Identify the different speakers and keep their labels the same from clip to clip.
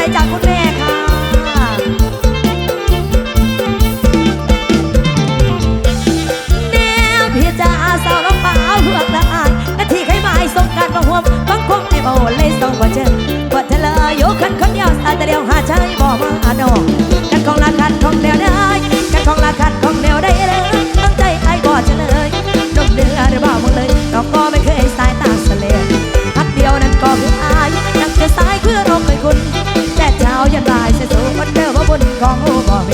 Speaker 1: จจากคุณแม่ค่ะแนวพี่จ๋าสาวน้องเปลาเลือกละอายนาทีใครมาให้สงการมาห่วมบังคงไอ้บ่เลยส่งว่าเจอว่เธอเลยยกขันคนเดียวสาแต่เดียวหาใจบอกมาอานอกันของละคันของเดียว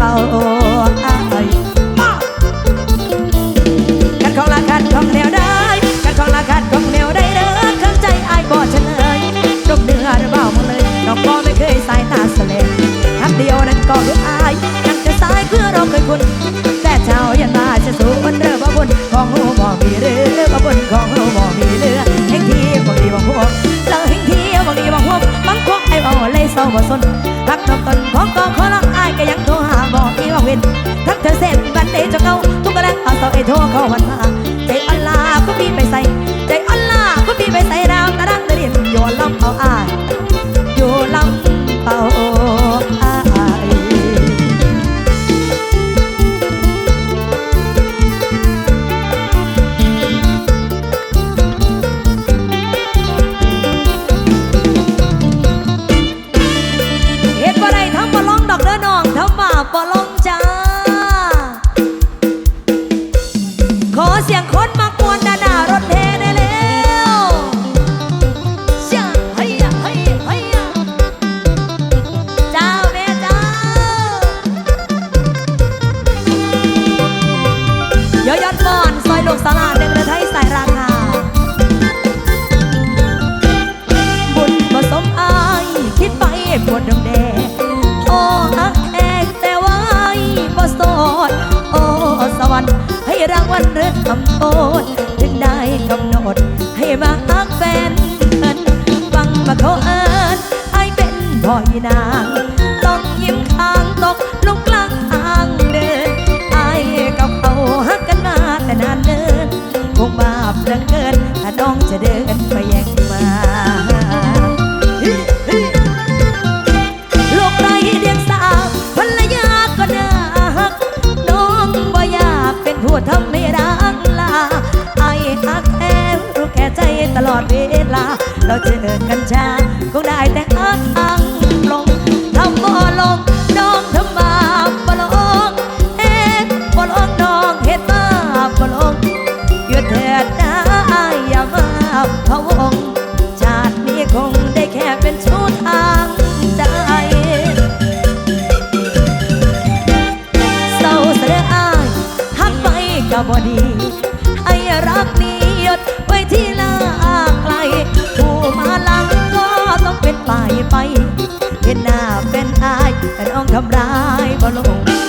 Speaker 1: เอาอายมากันของละกันของแนวได้กันของละกันของแนวได้เด้อเครื่องใจอายบ่เฉลยรบเนื้อหรือเบามาเลยน้องก็ไม่เคยสายตาเสลยทักเดียวนั้นก็คืออายยังจะสายเพื่อเราเคยคุ้นแต่เช้ายันมาจะสู้มันเรือบ่บุญของหูบ่มีเรือบ่บุญของหูบ่มีเรือเฮงที่บ่ดีบ่ห่วงแล้วเฮงที่บ่ดีบ่ห่วงบางพวกไอ้บ่เลยเศร้าบ่สนรักน้องตนของก็ขอรักอายก็ยังโท ว่าเว้นทักเธอเส้นวันเดจะเก่าทุกกระแลงเอาเสาไอโทรเข้าวันมา สลาดหนึ่งเรือไทยสายราคา บุญผสมอายคิดไปปวดดงแดงโอ้ฮักแอกแต่ว่าบ่โสดโอ้สวรรค์ให้รางวัลเรื่องคำโทษถึงได้กำหนด ให้มาฮักแฟนฟังมาเขาเอิญไอายเป็นพ่อยนาง อดเวลา เราเจอกันช้าคงได้แต่ฮักทางลงทำบ่ลง ทำร้ายบ่ลง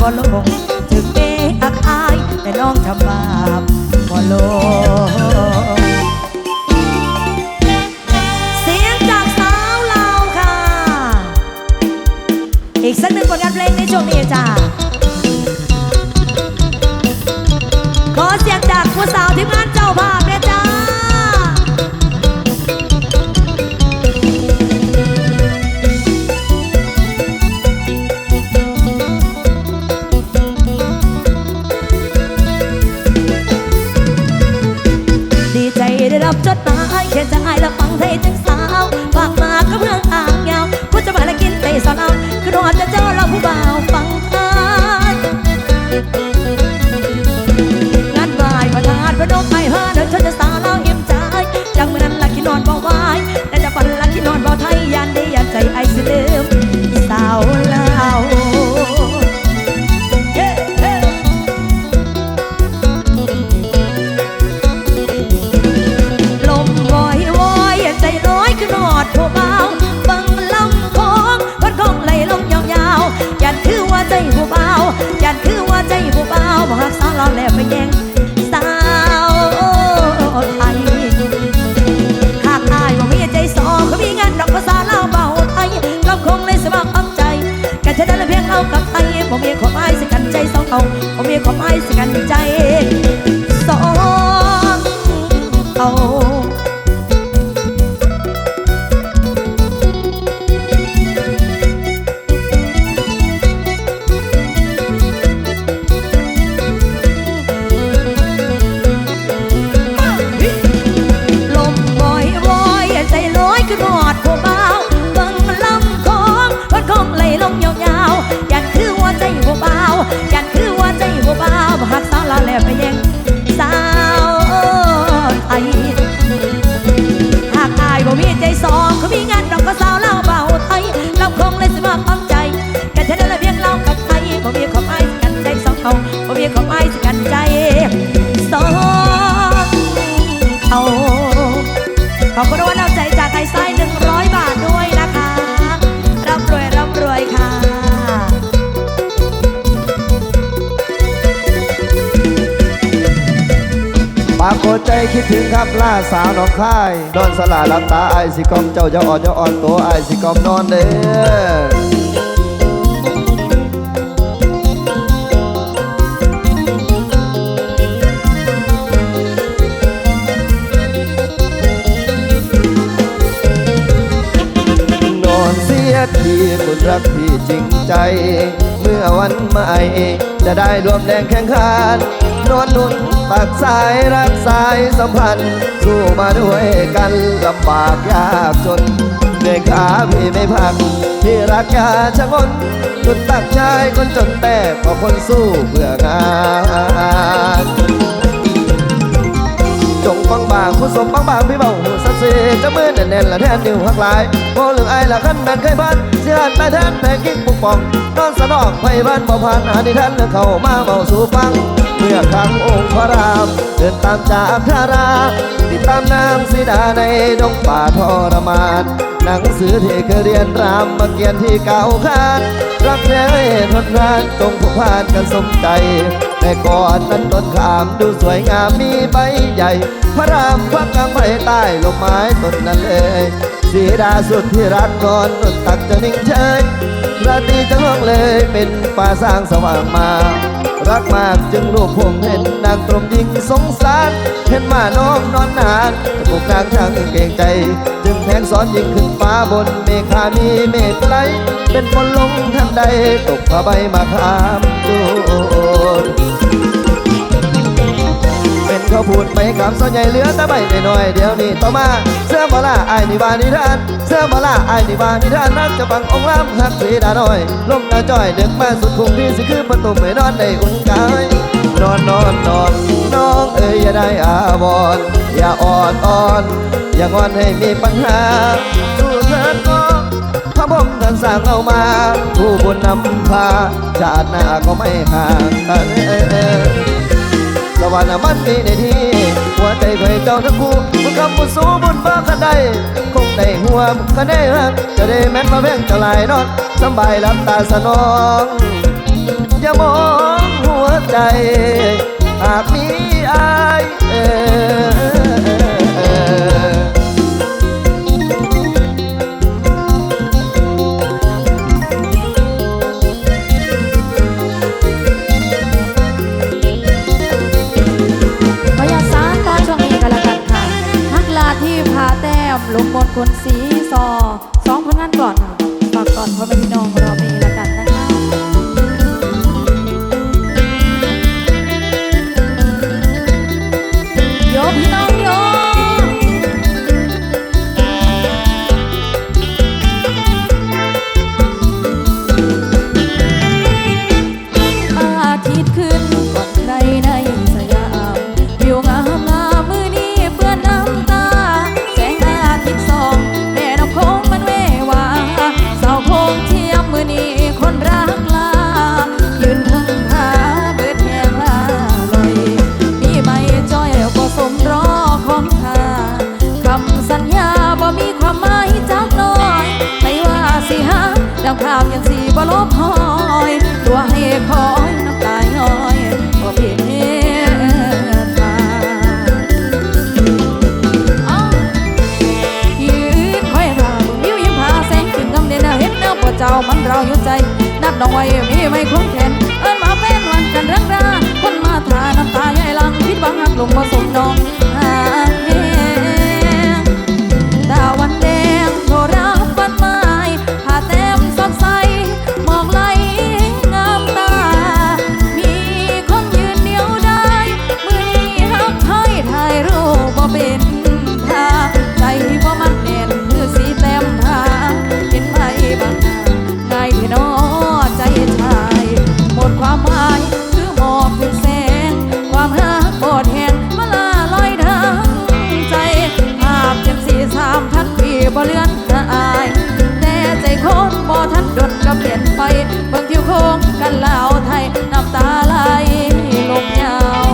Speaker 1: บ่ลงถึงเมอักอาย แต่น้องทำบาปบ่ลงเสียงจากสาวลาวค่ะ อีกสักหนึ่งผลงานเพลงในช่วงนี้จ้า เใจจากไอ้ไส้หนึ่งร้อยบาทด้วยนะคะร่ำรวยร่ำรวยค่ะ
Speaker 2: ปากโกใจคิดถึงครับล่าสาวหน้องค่าย นอนสลาลับตาไอายสิกอมเจ้าจะอ่อนจะอ่อนตัวไอายสิกอมนอนเด้อ ใจ เมื่อวันใหม่ จะได้รวมแรงแข่งขันนอนหนุนตักสายรักสายสัมพันธ์ สู้มาด้วยกันลำบากยากจนเหนื่อยขาพี่ไม่พักที่รักยาชะงนจุดตักชายคนจนแต่พอคนสู้เพื่องาน จงฟังบางผู้สมบางบางพี่เบาหูสักเสีจะมือแน่นๆละแทนนิ้วหักหลายโบเหลืองไอละขั้นนั้นเคยพันเสียหันแต่แทนแต่กิ๊กปุกป่องนอนสนอกไฟบ้านบ่ผ่านหาที่ท่านเข้ามาเบาสู่ฟังเมื่อครั้งองค์พระรามเดินตามจากทาราติดตามนางสีดาในดงป่าทรมานหนังสือที่เคยเรียนรามมาเกียนที่เก่าคานรักแท้ทนทานตรงผูกพานกันสมใจ แต่ก่อนนั้นต้นขามดูสวยงามมีใบใหญ่ พระรามควักกำไรใต้ลมไม้ต้นนั้นเลยสีดาสุดที่รักนอนนนตักจะนิ่งเฉยราตรีจะล่วงเลยเป็นป่าสร้างสว่างมา รักมากจึงรูกผมเห็นนางตรมยิงสงสาร เห็นมาน้องนอนนานจะปลุกนางช่างเก่งใจ จึงแทงสอนยิงขึ้นฟ้าบนเมฆามีเมฆไกลเป็นฝนลงทันใดตกผ้าใบมาขามตูน เขาพูดไปคำส่วนใหญ่เหลือแต่ใบน้อยเดี๋ยวนี้ต่อมาเสื้อบอล่าไอ้ายนิบานิทานเสื้อบอล่าไอ้ายนิบานิทานนักจะบังองค์ล้ำหักสีดาน้อยลมหนาจ้อยเดึกมาสุดพุงพี่สิคือประตูไม่นอนในอุ่นกายนอนนอนนอนน้องเอ๋ยอย่าได้อาวรอย่าอ่อนอ่อนอย่างอนให้มีปัญหาสู้เถิดน้องพระพรมท่านสั่งเอามา ผู้บุญนำพาชาติหน้าก็ไม่ห่างกัน วันละมันมีในที่หัวใจเคยเจ้าทั้งคู่บุญคำบุญสูบุญบ้าขันได้คงได้หัวกันได้ฮักจะได้แม่นมาแม่งจะลายนอนสบายรับตาสนองอย่ามองหัวใจหากมีอา
Speaker 3: ซอสองผลงานก่อนค่ะฝากก่อนพ่อแม่พี่น้อง เล่นไปเบิ่งทิวโค้งกันลาวไทยน้ำตาไหลลมยาว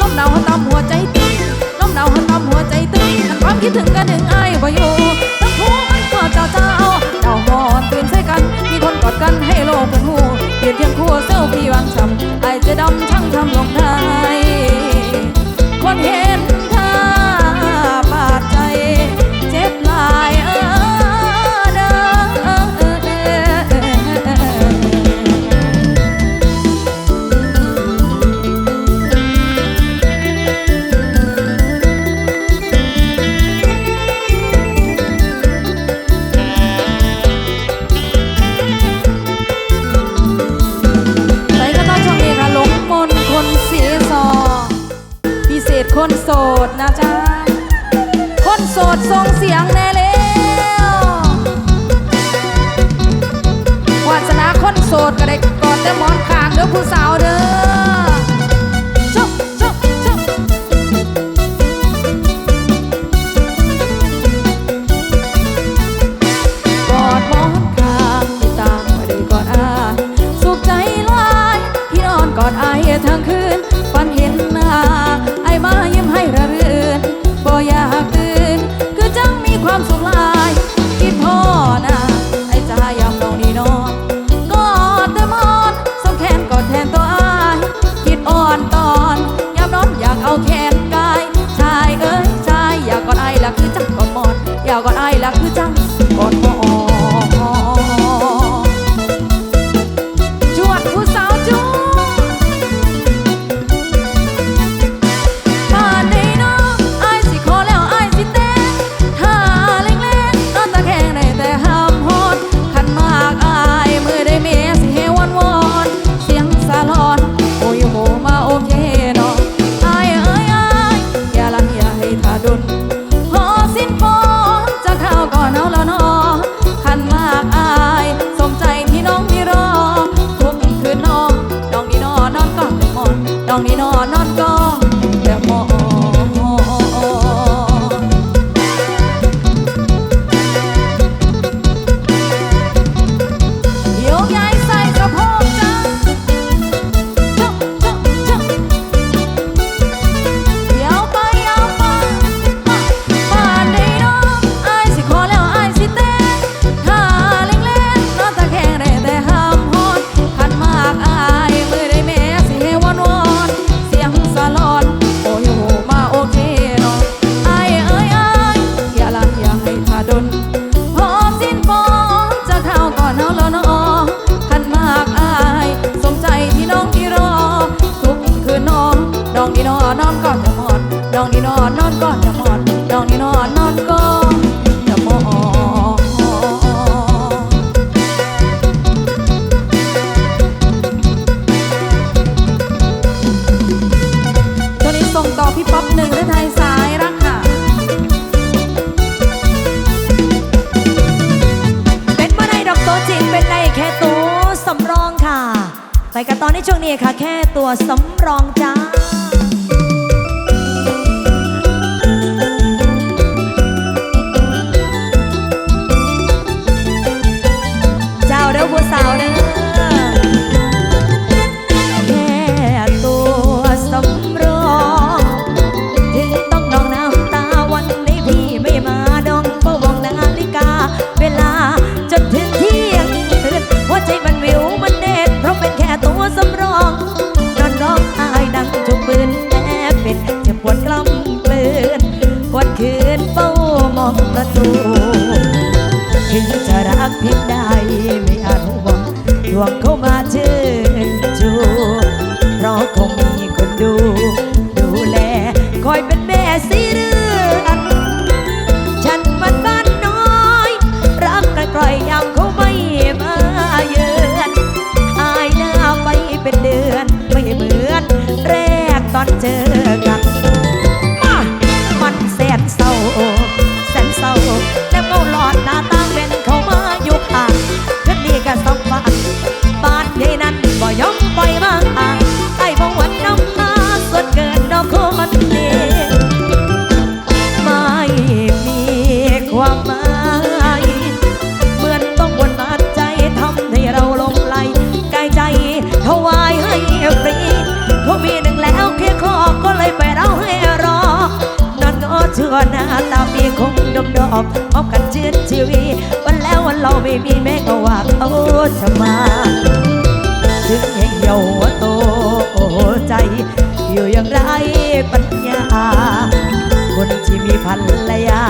Speaker 3: ลมหนาวหัวตำหัวใจตึงลมหนาวหัวตำหัวใจตึงคันความคิดถึงกันหนึ่งไอ้บ่อยู่ต้องหูมันก็เจ้าเจ้าเจ้าหอนตื่นใส่กัน มีคนกอดกันให้โลกเป็นหูเปลี่ยนเทียงคู่เซลฟี่วังซ้ำไอจะดำช่างทำลงได้คนเห็น 不少 dominó อนอนก่อนจะหมอนน้องนี่นอนนอนก่อนจะหมอนน้องนี่นอนนอนก่อนส่งต่อพี่ป๊อปหนึ่งด้วยไทยสายรักค่
Speaker 1: เป็นบ่ได้ดอกตัวจริงเป็นได้แค่ตัวสำรองค่ะ ไปกันตอนในช่วงนี้ค่ะ แค่ตัวสำ lo han ไม่มีแม่ก็ว่าโอาสมาถึงยังเยาว์โตใจ อยู่อย่างไรปัญญา คนที่มีพันรยา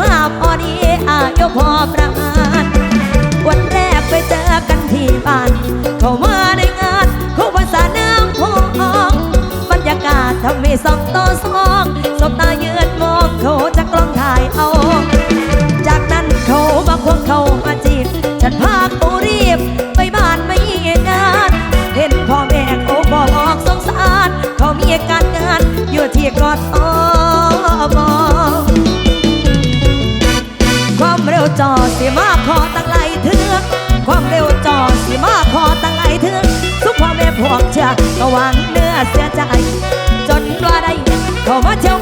Speaker 1: ควาพอดีอายุพอประมาณ วันแรกไปเจอกันที่บ้าน ก็หวังเนื้อเสียใจ จนว่าได้เขามาเที่ยว